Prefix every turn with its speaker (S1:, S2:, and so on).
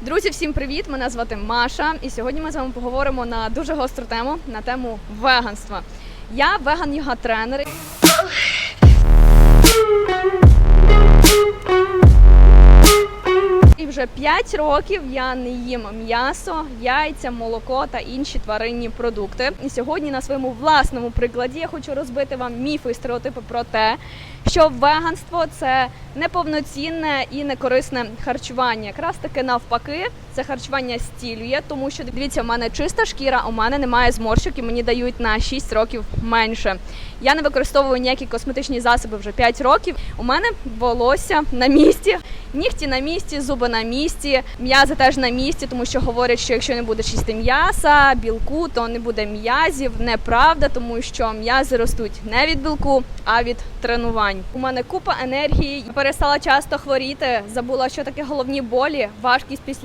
S1: Друзі, всім привіт! Мене звати Маша, і сьогодні ми з вами поговоримо на дуже гостру тему на тему веганства. Я веган вже 5 років я не їм м'ясо, яйця, молоко та інші тваринні продукти. І сьогодні на своєму власному прикладі я хочу розбити вам міфи і стереотипи про те, що веганство це неповноцінне і некорисне харчування. Якраз таки навпаки, це харчування стілює, тому що дивіться, у мене чиста шкіра, у мене немає зморщок і мені дають на 6 років менше. Я не використовую ніякі косметичні засоби вже 5 років. У мене волосся на місці, нігті на місці, зуби на місці, м'язи теж на місці, тому що говорять, що якщо не буде чисти м'яса, білку, то не буде м'язів. Неправда, тому що м'язи ростуть не від білку, а від тренувань. У мене купа енергії. Перестала часто хворіти. Забула, що таке головні болі, важкість після